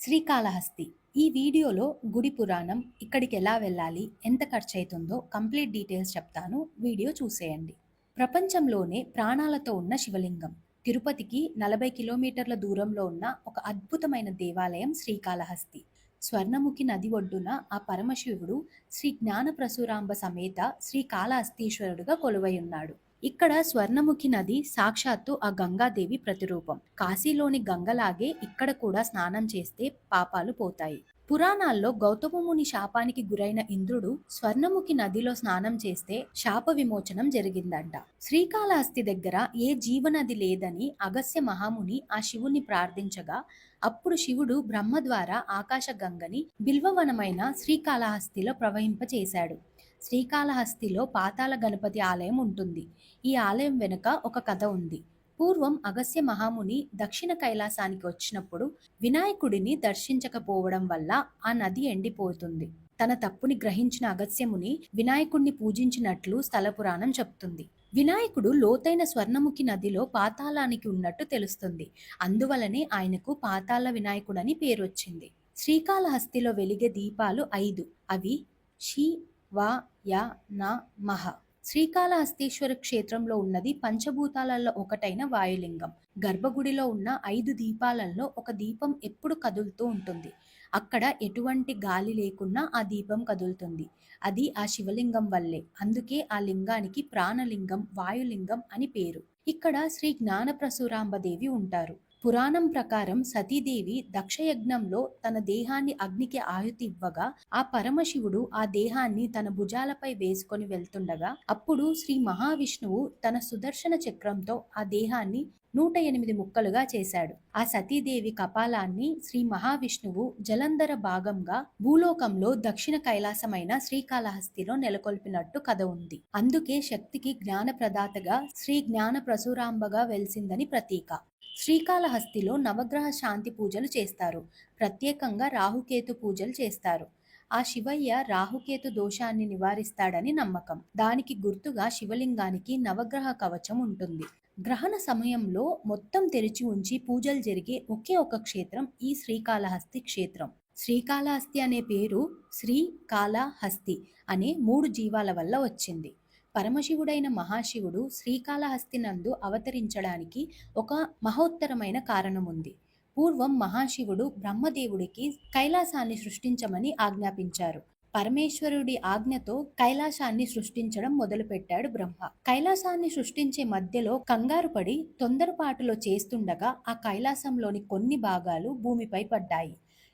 శ్రీకాళహస్తి. ఈ వీడియోలో గుడి పురాణం ఇక్కడికి ఎలా వెళ్ళాలి ఎంత ఖర్చు అవుతుందో కంప్లీట్ డీటెయిల్స్ చెప్తాను. వీడియో చూసేయండి. ప్రపంచంలోనే ప్రాణాలతో ఉన్న శివలింగం. తిరుపతికి నలభై కిలోమీటర్ల దూరంలో ఉన్న ఒక అద్భుతమైన దేవాలయం శ్రీకాళహస్తి. స్వర్ణముఖి నది ఒడ్డున ఆ పరమశివుడు శ్రీ జ్ఞానప్రసురాంబ సమేత శ్రీకాళహస్తీశ్వరుడుగా కొలువై ఉన్నాడు. ఇక్కడ స్వర్ణముఖి నది సాక్షాత్తు ఆ గంగాదేవి ప్రతిరూపం. కాశీలోని గంగలాగే ఇక్కడ కూడా స్నానం చేస్తే పాపాలు పోతాయి. పురాణాల్లో గౌతమముని శాపానికి గురైన ఇంద్రుడు స్వర్ణముఖి నదిలో స్నానం చేస్తే శాప విమోచనం జరిగిందంట. శ్రీకాళహస్తి దగ్గర ఏ జీవనది లేదని అగస్య మహాముని ఆ శివుణ్ణి ప్రార్థించగా అప్పుడు శివుడు బ్రహ్మ ద్వారా ఆకాశ గంగని బిల్వవనమైన శ్రీకాళహస్తిలో ప్రవహింపచేశాడు. శ్రీకాళహస్తిలో పాతాళ గణపతి ఆలయం ఉంటుంది. ఈ ఆలయం వెనుక ఒక కథ ఉంది. పూర్వం అగస్య మహాముని దక్షిణ కైలాసానికి వచ్చినప్పుడు వినాయకుడిని దర్శించకపోవడం వల్ల ఆ నది ఎండిపోతుంది. తన తప్పుని గ్రహించిన అగస్యముని వినాయకుడిని పూజించినట్లు స్థల పురాణం చెప్తుంది. వినాయకుడు లోతైన స్వర్ణముఖి నదిలో పాతాళానికి ఉన్నట్టు తెలుస్తుంది. అందువలనే ఆయనకు పాతాళ వినాయకుడని పేరు వచ్చింది శ్రీకాళహస్తిలో వెలిగే దీపాలు ఐదు. అవి షీ వా యా నా మహ శ్రీకాళహస్తీశ్వర క్షేత్రంలో ఉన్నది పంచభూతాలలో ఒకటైన వాయులింగం. గర్భగుడిలో ఉన్న ఐదు దీపాలలో ఒక దీపం ఎప్పుడు కదులుతూ ఉంటుంది. అక్కడ ఎటువంటి గాలి లేకున్నా ఆ దీపం కదులుతుంది. అది ఆ శివలింగం వల్లే. అందుకే ఆ లింగానికి ప్రాణలింగం వాయులింగం అని పేరు. ఇక్కడ శ్రీ జ్ఞానప్రసూరాంబదేవి ఉంటారు. పురాణం ప్రకారం సతీదేవి దక్షయజ్ఞంలో తన దేహాన్ని అగ్నికి ఆయుతి ఇవ్వగా ఆ పరమశివుడు ఆ దేహాన్ని తన భుజాలపై వేసుకొని వెళ్తుండగా అప్పుడు శ్రీ మహావిష్ణువు తన సుదర్శన చక్రంతో ఆ దేహాన్ని నూట ఎనిమిది ముక్కలుగా చేశాడు. ఆ సతీదేవి కపాలాన్ని శ్రీ మహావిష్ణువు జలంధర భాగంగా భూలోకంలో దక్షిణ కైలాసమైన శ్రీకాళహస్తిలో నెలకొల్పినట్టు కథ ఉంది. అందుకే శక్తికి జ్ఞాన ప్రదాతగా శ్రీ జ్ఞాన ప్రసురాంబగా వెలిసిందని ప్రతీక. శ్రీకాళహస్తిలో నవగ్రహ శాంతి పూజలు చేస్తారు. ప్రత్యేకంగా రాహుకేతు పూజలు చేస్తారు. ఆ శివయ్య రాహుకేతు దోషాన్ని నివారిస్తాడని నమ్మకం. దానికి గుర్తుగా శివలింగానికి నవగ్రహ కవచం ఉంటుంది. గ్రహణ సమయంలో మొత్తం తెరిచి ఉంచి పూజలు జరిగే ఒకే ఒక క్షేత్రం ఈ శ్రీకాళహస్తి క్షేత్రం. శ్రీకాళహస్తి అనే పేరు శ్రీకాళహస్తి అనే మూడు జీవాల వల్ల వచ్చింది. పరమశివుడైన మహాశివుడు శ్రీకాళహస్తి నందు అవతరించడానికి ఒక మహోత్తరమైన కారణం ఉంది పూర్వం మహాశివుడు బ్రహ్మదేవుడికి కైలాసాన్ని సృష్టించమని ఆజ్ఞాపించారు. పరమేశ్వరుడి ఆజ్ఞతో కైలాసాన్ని సృష్టించడం మొదలుపెట్టాడు బ్రహ్మ. కైలాసాన్ని సృష్టించే మధ్యలో కంగారు పడి తొందరపాటులో చేస్తుండగా ఆ కైలాసంలోని కొన్ని భాగాలు భూమిపై పడ్డాయి.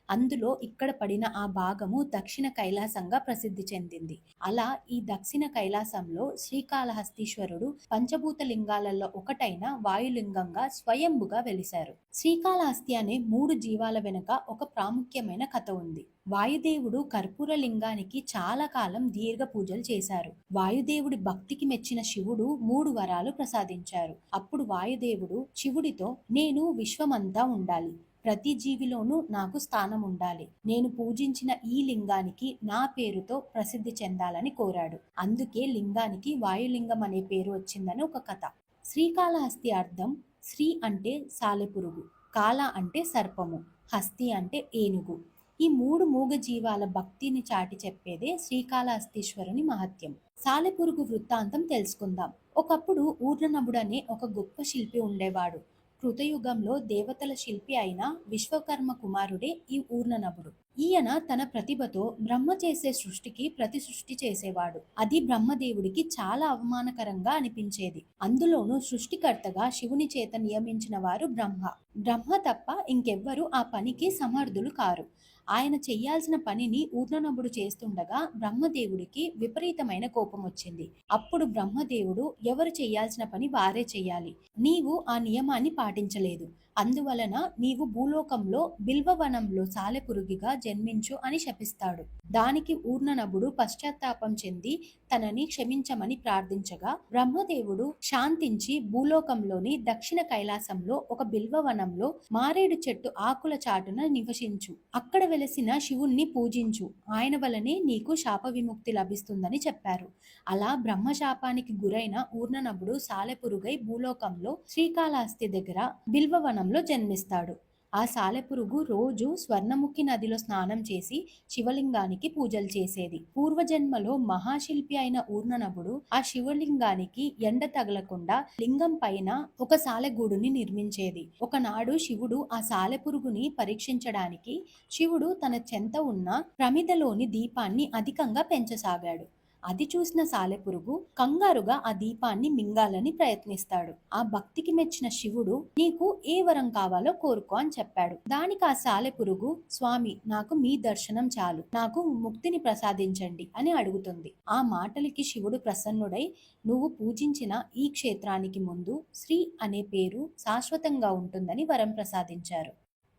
అందులో ఇక్కడ పడిన ఆ భాగము దక్షిణ కైలాసంగా ప్రసిద్ధి చెందింది. అలా ఈ దక్షిణ కైలాసంలో శ్రీకాళహస్తీశ్వరుడు పంచభూత లింగాలలో ఒకటైన వాయులింగంగా స్వయంభుగా వెలిశారు. శ్రీకాళహస్తి అనే మూడు జీవాల వెనుక ఒక ప్రాముఖ్యమైన కథ ఉంది. వాయుదేవుడు కర్పూర లింగానికి చాలా కాలం దీర్ఘ పూజలు చేశారు. వాయుదేవుడి భక్తికి మెచ్చిన శివుడు మూడు వరాలు ప్రసాదించారు. అప్పుడు వాయుదేవుడు శివుడితో నేను విశ్వమంతా ఉండాలి. ప్రతి జీవిలోనూ నాకు స్థానం ఉండాలి. నేను పూజించిన ఈ లింగానికి నా పేరుతో ప్రసిద్ధి చెందాలని కోరాడు. అందుకే లింగానికి వాయులింగం అనే పేరు వచ్చిందని ఒక కథ. శ్రీకాళహస్తి అర్థం శ్రీ అంటే సాలెపురుగు కాల అంటే సర్పము హస్తి అంటే ఏనుగు. ఈ మూడు మూగ జీవాల భక్తిని చాటి చెప్పేదే శ్రీకాళహస్తీశ్వరుని మహత్యం. సాలెపురుగు వృత్తాంతం తెలుసుకుందాం. ఒకప్పుడు ఊర్ణనభుడనే ఒక గొప్ప శిల్పి ఉండేవాడు. కృతయుగంలో దేవతల శిల్పి అయిన విశ్వకర్మ కుమారుడే ఈ ఊర్ణనభుడు ఈయన తన ప్రతిభతో బ్రహ్మ చేసే సృష్టికి ప్రతి సృష్టి చేసేవాడు. అది బ్రహ్మదేవుడికి చాలా అవమానకరంగా అనిపించేది. అందులోనూ సృష్టికర్తగా శివుని చేత నియమించిన వారు బ్రహ్మ. బ్రహ్మ తప్ప ఇంకెవ్వరూ ఆ పనికి సమర్థులు కారు. ఆయన చెయ్యాల్సిన పనిని ఊర్ణనభుడు చేస్తుండగా బ్రహ్మదేవుడికి విపరీతమైన కోపం వచ్చింది. అప్పుడు బ్రహ్మదేవుడు ఎవరు చేయాల్సిన పని వారే చెయ్యాలి. నీవు ఆ నియమాన్ని పాటించలేదు. అందువలన నీవు భూలోకంలో బిల్వవనంలో సాలెపురుగిగా జన్మించు అని శపిస్తాడు. దానికి ఊర్ణనభుడు పశ్చాత్తాపం చెంది తనని క్షమించమని ప్రార్థించగా బ్రహ్మదేవుడు శాంతించి భూలోకంలోని దక్షిణ కైలాసంలో ఒక బిల్వవనంలో మారేడు చెట్టు ఆకుల చాటున నివసించు. అక్కడ వెలసిన శివుణ్ణి పూజించు. ఆయన వలనే నీకు శాప విముక్తి లభిస్తుందని చెప్పారు. అలా బ్రహ్మశాపానికి గురైన ఊర్ణనభుడు సాలెపురుగై భూలోకంలో శ్రీకాళహస్తి దగ్గర బిల్వవనంలో జన్మిస్తాడు. ఆ సాలెపురుగు రోజు స్వర్ణముఖి నదిలో స్నానం చేసి శివలింగానికి పూజలు చేసేది. పూర్వజన్మలో మహాశిల్పి అయిన ఊర్ణనభుడు ఆ శివలింగానికి ఎండ తగలకుండా లింగం పైన ఒక సాలెగూడుని నిర్మించేది. ఒకనాడు శివుడు ఆ సాలెపురుగుని పరీక్షించడానికి శివుడు తన చెంత ఉన్న ప్రమిదలోని దీపాన్ని అధికంగా పెంచసాగాడు. అది చూసిన సాలెపురుగు కంగారుగా ఆ దీపాన్ని మింగాలని ప్రయత్నిస్తాడు. ఆ భక్తికి మెచ్చిన శివుడు నీకు ఏ వరం కావాలో కోరుకో అని చెప్పాడు. దానికి ఆ సాలెపురుగు స్వామి నాకు మీ దర్శనం చాలు. నాకు ముక్తిని ప్రసాదించండి అని అడుగుతుంది. ఆ మాటలకి శివుడు ప్రసన్నుడై నువ్వు పూజించిన ఈ క్షేత్రానికి ముందు శ్రీ అనే పేరు శాశ్వతంగా ఉంటుందని వరం ప్రసాదించారు.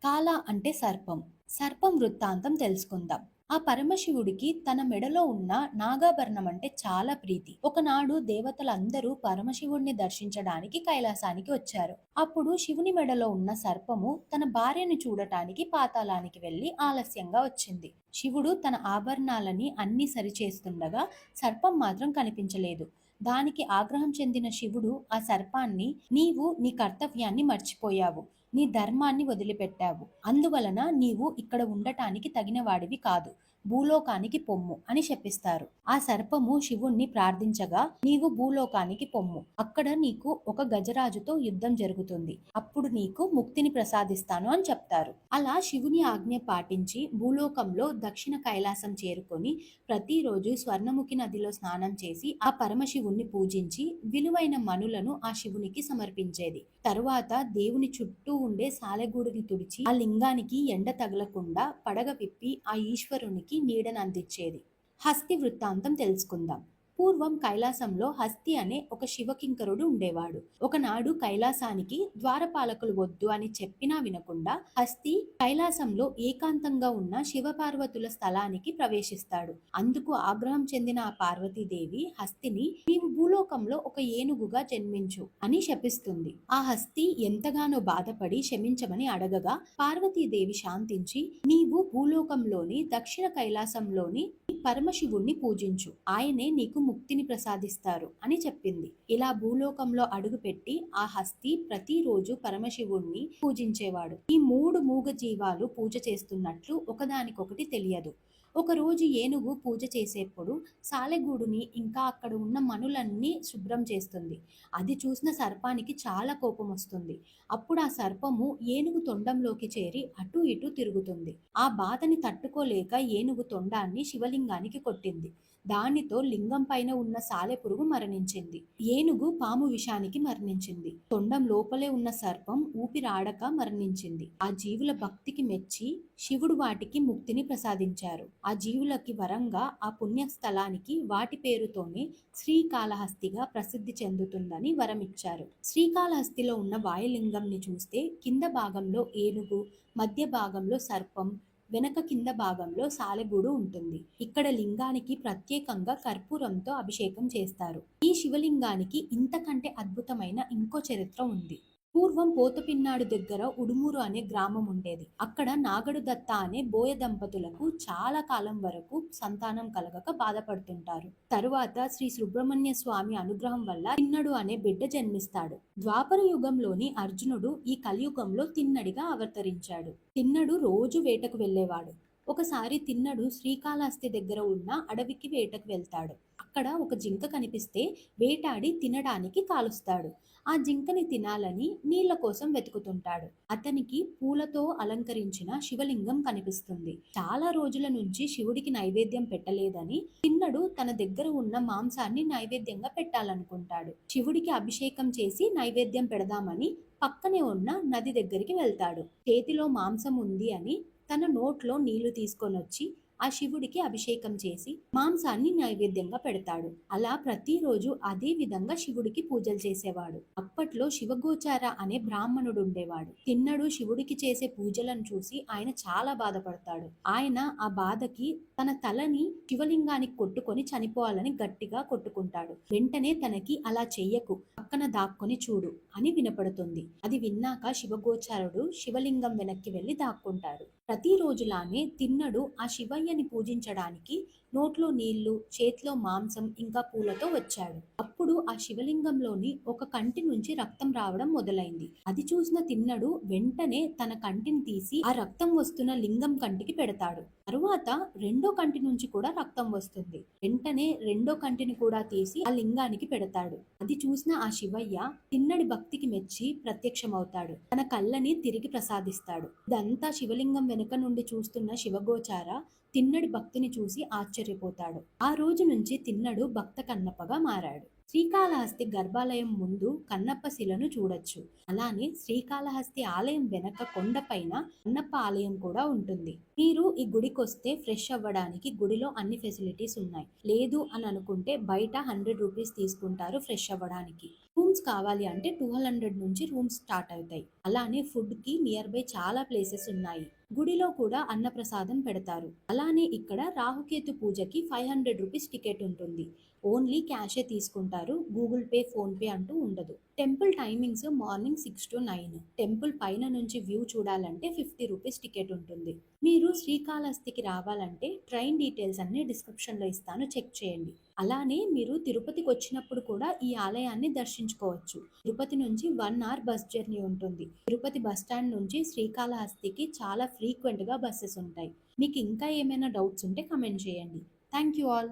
కాల అంటే సర్పం. సర్పం వృత్తాంతం తెలుసుకుందాం. ఆ పరమశివుడికి తన మెడలో ఉన్న నాగాభరణం అంటే చాలా ప్రీతి. ఒకనాడు దేవతలందరూ పరమశివుడిని దర్శించడానికి కైలాసానికి వచ్చారు. అప్పుడు శివుని మెడలో ఉన్న సర్పము తన భార్యను చూడటానికి పాతాళానికి వెళ్ళి ఆలస్యంగా వచ్చింది. శివుడు తన ఆభరణాలని అన్ని సరిచేస్తుండగా సర్పం మాత్రం కనిపించలేదు. దానికి ఆగ్రహం చెందిన శివుడు ఆ సర్పాన్ని నీవు నీ కర్తవ్యాన్ని మర్చిపోయావు నీ ధర్మాన్ని వదిలిపెట్టావు. అందువలన నీవు ఇక్కడ ఉండటానికి తగిన వాడివి కాదు. భూలోకానికి పొమ్ము అని శపిస్తారు ఆ సర్పము శివుణ్ణి ప్రార్థించగా నీవు భూలోకానికి పొమ్ము. అక్కడ నీకు ఒక గజరాజుతో యుద్ధం జరుగుతుంది. అప్పుడు నీకు ముక్తిని ప్రసాదిస్తాను అని చెప్తారు. అలా శివుని ఆజ్ఞ పాటించి భూలోకంలో దక్షిణ కైలాసం చేరుకొని ప్రతిరోజు స్వర్ణముఖి నదిలో స్నానం చేసి ఆ పరమశివుణ్ణి పూజించి విలువైన మనులను ఆ శివునికి సమర్పించేది. తరువాత దేవుని చుట్టూ ఉండే సాలెగూడుని తుడిచి ఆ లింగానికి ఎండ తగలకుండా పడగ విప్పి ఆ ఈశ్వరునికి నీడను అందించేది హస్తి వృత్తాంతం తెలుసుకుందాం. పూర్వం కైలాసంలో హస్తి అనే ఒక శివకింకరుడు ఉండేవాడు. ఒకనాడు కైలాసానికి ద్వారపాలకులు వద్దు అని చెప్పినా వినకుండా హస్తి కైలాసంలో ఏకాంతంగా ఉన్న శివపార్వతుల స్థలానికి ప్రవేశిస్తాడు. అందుకు ఆగ్రహం చెందిన ఆ పార్వతీదేవి హస్తిని నీవు భూలోకంలో ఒక ఏనుగుగా జన్మించు అని శపిస్తుంది. ఆ హస్తి ఎంతగానో బాధపడి క్షమించమని అడగగా పార్వతీదేవి శాంతించి నీవు భూలోకంలోని దక్షిణ కైలాసంలోని పరమశివుణ్ణి పూజించు. ఆయనే నీకు ముక్తిని ప్రసాదిస్తారు అని చెప్పింది. ఇలా భూలోకంలో అడుగుపెట్టి ఆ హస్తి ప్రతిరోజు పరమశివుణ్ణి పూజించేవాడు. ఈ మూడు మూగ జీవాలు పూజ చేస్తున్నట్లు ఒకదానికొకటి తెలియదు. ఒకరోజు ఏనుగు పూజ చేసేప్పుడు సాలెగూడుని ఇంకా అక్కడ ఉన్న మనులన్నీ శుభ్రం చేస్తుంది. అది చూసిన సర్పానికి చాలా కోపం వస్తుంది. అప్పుడు ఆ సర్పము ఏనుగు తొండంలోకి చేరి అటు ఇటు తిరుగుతుంది. ఆ బాధని తట్టుకోలేక ఏనుగు తొండాన్ని శివలింగానికి కొట్టింది. దానితో లింగం పైన ఉన్న సాలెపురుగు మరణించింది. ఏనుగు పాము విషానికి మరణించింది. తొండం లోపలే ఉన్న సర్పం ఊపిరాడక మరణించింది. ఆ జీవుల భక్తికి మెచ్చి శివుడు వాటికి ముక్తిని ప్రసాదించారు. ఆ జీవులకి వరంగా ఆ పుణ్య స్థలానికి వాటి పేరుతోనే శ్రీకాళహస్తిగా ప్రసిద్ధి చెందుతుందని వరమిచ్చారు. శ్రీకాళహస్తిలో ఉన్న వాయులింగంని చూస్తే కింద భాగంలో ఏనుగు మధ్య భాగంలో సర్పం వెనక కింద భాగంలో సాలెగూడు ఉంటుంది. ఇక్కడ లింగానికి ప్రత్యేకంగా కర్పూరంతో అభిషేకం చేస్తారు. ఈ శివలింగానికి ఇంతకంటే అద్భుతమైన ఇంకో చరిత్ర ఉంది. పూర్వం పోతపిన్నాడు దగ్గర ఉడుమూరు అనే గ్రామం ఉండేది. అక్కడ నాగడు దత్త అనే బోయ దంపతులకు చాలా కాలం వరకు సంతానం కలగక బాధపడుతుంటారు. తరువాత శ్రీ సుబ్రహ్మణ్య స్వామి అనుగ్రహం వల్ల తిన్నడు అనే బిడ్డ జన్మిస్తాడు. ద్వాపర యుగంలోని అర్జునుడు ఈ కలియుగంలో తిన్నడిగా అవతరించాడు. తిన్నడు రోజు వేటకు వెళ్ళేవాడు. ఒకసారి తిన్నడు శ్రీకాళహస్తి దగ్గర ఉన్న అడవికి వేటకు వెళ్తాడు. అక్కడ ఒక జింక కనిపిస్తే వేటాడి తినడానికి కాలుస్తాడు. ఆ జింకని తినాలని నీళ్ళ కోసం వెతుకుతుంటాడు. అతనికి పూలతో అలంకరించిన శివలింగం కనిపిస్తుంది. చాలా రోజుల నుంచి శివుడికి నైవేద్యం పెట్టలేదని తిన్నడు తన దగ్గర ఉన్న మాంసాన్ని నైవేద్యంగా పెట్టాలనుకుంటాడు. శివుడికి అభిషేకం చేసి నైవేద్యం పెడదామని పక్కనే ఉన్న నది దగ్గరికి వెళ్తాడు. చేతిలో మాంసం ఉంది అని తన నోట్లో నీళ్ళు తీసుకొని వచ్చి ఆ శివుడికి అభిషేకం చేసి మాంసాన్ని నైవేద్యంగా పెడతాడు. అలా ప్రతిరోజు అదే విధంగా శివుడికి పూజలు చేసేవాడు. అప్పట్లో శివగోచార అనే బ్రాహ్మణుడు ఉండేవాడు. తిన్నడు శివుడికి చేసే పూజలను చూసి ఆయన చాలా బాధపడతాడు. ఆయన ఆ బాధకి తన తలని శివలింగానికి కొట్టుకొని చనిపోవాలని గట్టిగా కొట్టుకుంటాడు. వెంటనే తనకి అలా చెయ్యకు పక్కన దాక్కుని చూడు అని వినపడుతుంది. అది విన్నాక శివగోచారుడు శివలింగం వెనక్కి వెళ్ళి దాక్కుంటాడు. ప్రతిరోజులానే తిన్నడు ఆ శివయ్య శివయ్యని పూజించడానికి నోట్లో నీళ్ళు చేతిలో మాంసం ఇంకా పూలతో వచ్చాడు. అప్పుడు ఆ శివలింగంలోని ఒక కంటి నుంచి రక్తం రావడం మొదలైంది. అది చూసిన తిన్నడు వెంటనే తన కంటిని తీసి ఆ రక్తం వస్తున్న లింగం కంటికి పెడతాడు. తరువాత రెండో కంటి నుంచి కూడా రక్తం వస్తుంది. వెంటనే రెండో కంటిని కూడా తీసి ఆ లింగానికి పెడతాడు. అది చూసిన ఆ శివయ్య తిన్నడి భక్తికి మెచ్చి ప్రత్యక్షమవుతాడు. తన కళ్ళని తిరిగి ప్రసాదిస్తాడు. ఇదంతా శివలింగం వెనుక నుండి చూస్తున్న శివగోచార తిన్నడి భక్తిని చూసి ఆశ్చర్యపోతాడు. ఆ రోజు నుంచి తిన్నడు భక్త కన్నప్పగా మారాడు. శ్రీకాళహస్తి గర్భాలయం ముందు కన్నప్ప శిలను చూడొచ్చు. అలానే శ్రీకాళహస్తి ఆలయం వెనక కొండపైన కన్నప్ప ఆలయం కూడా ఉంటుంది. మీరు ఈ గుడికి వస్తే ఫ్రెష్ అవ్వడానికి గుడిలో అన్ని ఫెసిలిటీస్ ఉన్నాయి. లేదు అని అనుకుంటే బయట హండ్రెడ్ రూపీస్ తీసుకుంటారు ఫ్రెష్ అవ్వడానికి. రూమ్స్ కావాలి అంటే టూ హండ్రెడ్ నుంచి రూమ్స్ స్టార్ట్ అవుతాయి. అలానే ఫుడ్కి నియర్ బై చాలా ప్లేసెస్ ఉన్నాయి. గుడిలో కూడా అన్నప్రసాదం పెడతారు. అలానే ఇక్కడ రాహుకేతు పూజకి ఫైవ్ హండ్రెడ్ రూపీస్ టికెట్ ఉంటుంది. ఓన్లీ క్యాషే తీసుకుంటారు. గూగుల్ పే ఫోన్ పే అంటూ ఉండదు. Temple timings morning six to nine. Temple పైన నుంచి వ్యూ చూడాలంటే ఫిఫ్టీ రూపీస్ టికెట్ ఉంటుంది. మీరు శ్రీకాళహస్తికి రావాలంటే ట్రైన్ డీటెయిల్స్ అన్ని డిస్క్రిప్షన్లో ఇస్తాను. చెక్ చేయండి. అలానే మీరు తిరుపతికి వచ్చినప్పుడు కూడా ఈ ఆలయాన్ని దర్శించుకోవచ్చు. తిరుపతి నుంచి వన్ అవర్ బస్ జర్నీ ఉంటుంది. తిరుపతి బస్ స్టాండ్ నుంచి శ్రీకాళహస్తికి చాలా ఫ్రీక్వెంట్గా బస్సెస్ ఉంటాయి. మీకు ఇంకా ఏమైనా డౌట్స్ ఉంటే కమెంట్ చేయండి. Thank you all.